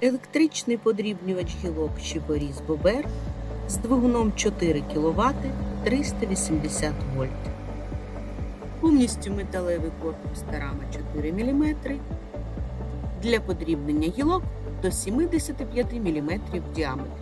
електричний подрібнювач гілок Щепоріз Бобер з двигуном 4 кВт 380 вольт. Повністю металевий корпус та рама 4 мм. Для подрібнення гілок до 75 мм в діаметрі.